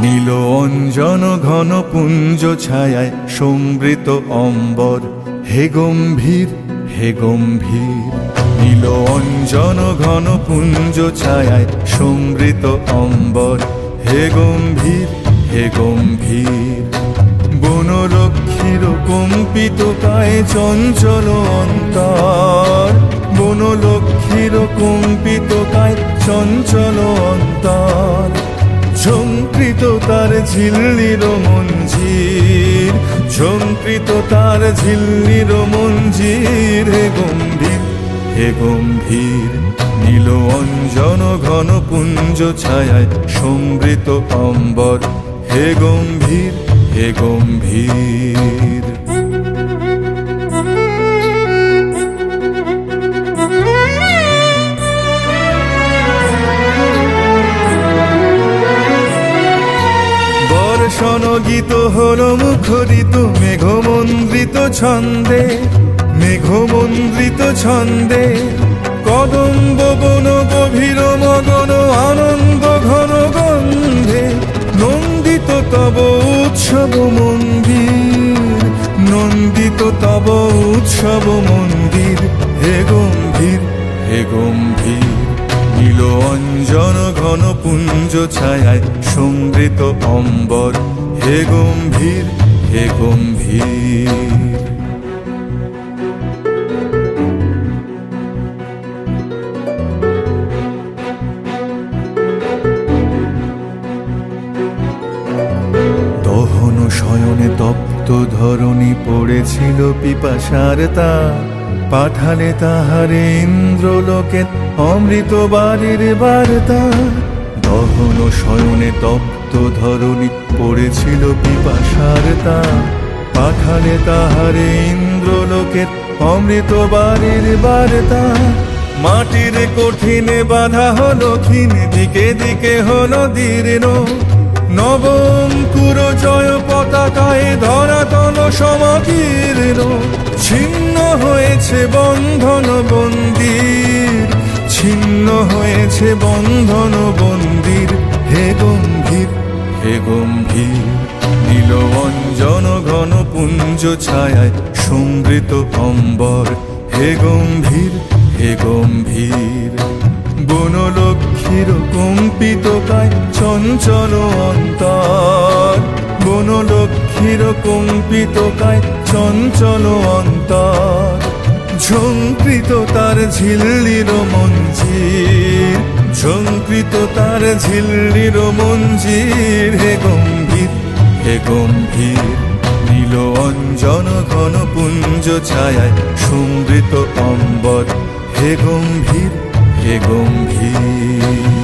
অঞ্জন ঘন পুঞ্জ ছায়ায় সমৃত অম্বর। হে গম্ভীর হে গম্ভীর, নীল অঞ্জন ঘন পুঞ্জ ছায়ায় সমৃত অম্বর। হে গম্ভীর হে গম্ভীর বনলক্ষ্মীর কম্পিত কায়ে চঞ্চল অন্তর। বনলক্ষীর কম্পিত কায় চঞ্চল অন্তর। ঝঙ্কৃত তার ঝিল্লির মঞ্জির, ঝঙ্কৃত তার ঝিল্লির মঞ্জির। হে গম্ভীর হে গম্ভীর, নীল অঞ্জন ঘন পুঞ্জ ছায়ায় সমৃত অম্বর। হে গম্ভীর হে গম্ভীর। বর্ষণ গীত হল মুখরিত মেঘমন্দ্রিত ছন্দে মেঘমন্দ্রিত ছন্দে। কদম্ব বন গভীর মগন আনন্দ ঘন গন্ধে, নন্দিত তব উৎসব মন্দির, নন্দিত তব উৎসব মন্দির, হে গম্ভীর হে গম্ভীর। নীল অঞ্জন ঘন পুঞ্জ ছায়ায় সমৃত অম্বর। হে গম্ভীর হে গম্ভীর। দহন শয়নে তপ্ত ধরণী পড়েছিল পিপাসার তা পাঠালে তাহারে ইন্দ্রলোকে অমৃত বাড়ির বার্তা। দহন শয়নে তপ্ত ধরণী পড়েছিল পিপাসার তা। পাঠালে তাহারে ইন্দ্রলোকে অমৃত বাড়ির বার্তা। মাটির কঠিনে বাধা হলো ক্ষীণ, দিকে দিকে হলো দীর্ণ। নবম কুর জয় পতাকায় ধরাতল সমকীর্ণ। ছিন্ন হয়েছে বন্ধন বন্দির, ছিন্ন হয়েছে বন্ধন বন্দির। হে গম্ভীর হে গম্ভীর নীল অঞ্জন ঘন পুঞ্জ ছায়ায় সমৃত অম্বর। হে গম্ভীর হে গম্ভীর, বনলক্ষ্মীর কম্পিত কায় চঞ্চল অন্তর। বনলক্ষ্মীর কম্পিত কায় চঞ্চল অন্তর। ঝঙ্কৃত তার ঝিল্লির মঞ্জির। ঝঙ্কৃত তার ঝিল্লির মঞ্জির। হে গম্ভীর হে গম্ভীর, নীল অঞ্জন ঘন পুঞ্জ ছায়ায় সমৃত অম্বর। হে গম্ভীর হে গম্ভীর।